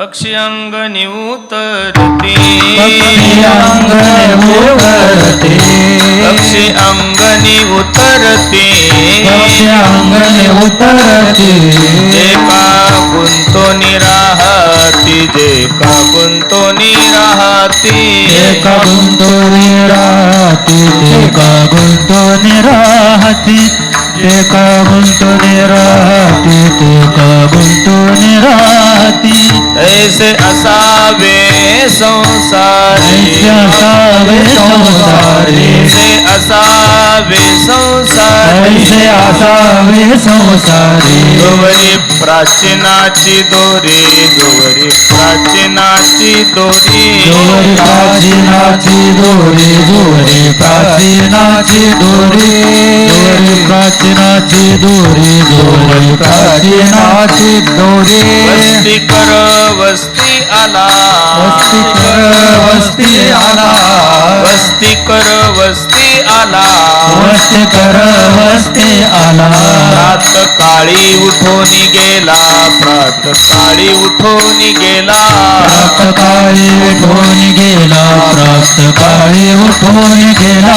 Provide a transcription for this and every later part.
पक्षी अंगणी उतरते. पक्षी अंगणे उतरते पक्षी अंगणी उतरते गुंतो निराहती उतरते एका गुंतोनी राहती. जे का गुंतोनी राहती एका गुंतोनी राहती. एका राहती एका गुंतोनी राहती एका गुंतोनी राहती ऐसे असावे संसारी. ऐसे असावे संसारी. ऐसे असावे संसारी. ऐसे असावे संसारी. प्राचीनाची दोरी दोवरी प्राचीनाची दोरी. जोरी प्राचीनाची दोरी जोरी प्राचीनाची दोरी. जोरी प्राचीनाची दोरी जोरी प्राचीनाची दोरी. वस्ती कर वस्ती आला. वस्ती कर वस्ती आला. वस्ती कर वस्ती आला. वस्ती कर वस्ती आला। प्रात काळी उठून गेला प्रात काळी उठून गेला. प्रात काळी उठून गेला प्रात काळी उठून गेला।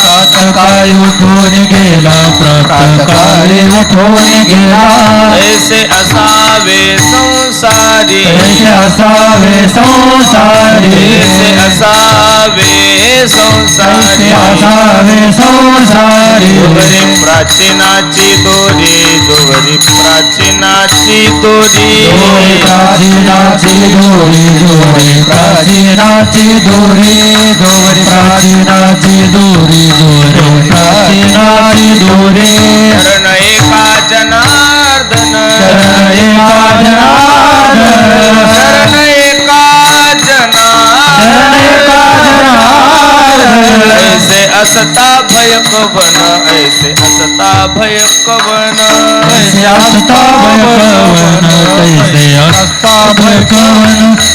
प्रात काळी उठून गेला प्रात काळी उठून गेला। ऐसे असावे संसारी। ऐसे असावे संसारी। ऐसे असावे संसारी। ऐसे असावे जोवरी प्राचीनाची दोरी जोवरी प्राचीनाची दोरी दोरी प्राचीनाची दोरी दोरी प्राचीनाची दोरी दोरी प्राचीनाची दोरी दोरी प्राचीनाची दोरी भय को ऐसे असता भय को असता भय को ऐसे असता भय को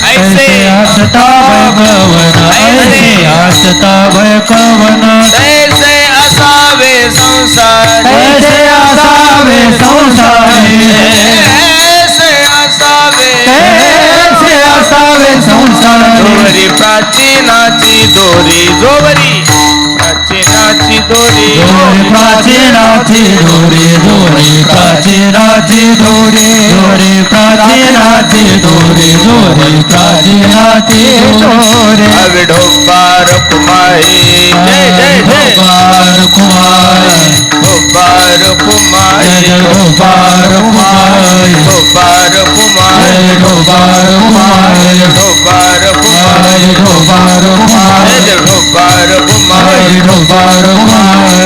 ऐसे असता भय को ऐसे असता भय को ऐसे असावे संसार। ऐसे असावे संसार। ऐसे असावे। संसार। दोरी प्राचीनाची दोरी दोरी প্রাচে রাধে ধরে ধরে প্রাচে রাধে ধরে ধরে প্রাচে রাধে ধরে ধরে প্রাচে রাধে ধরে হবে ঢোবার কুমারী। ঢোবার কুমারী। ঢোবার I don't of mine. Fire of mine.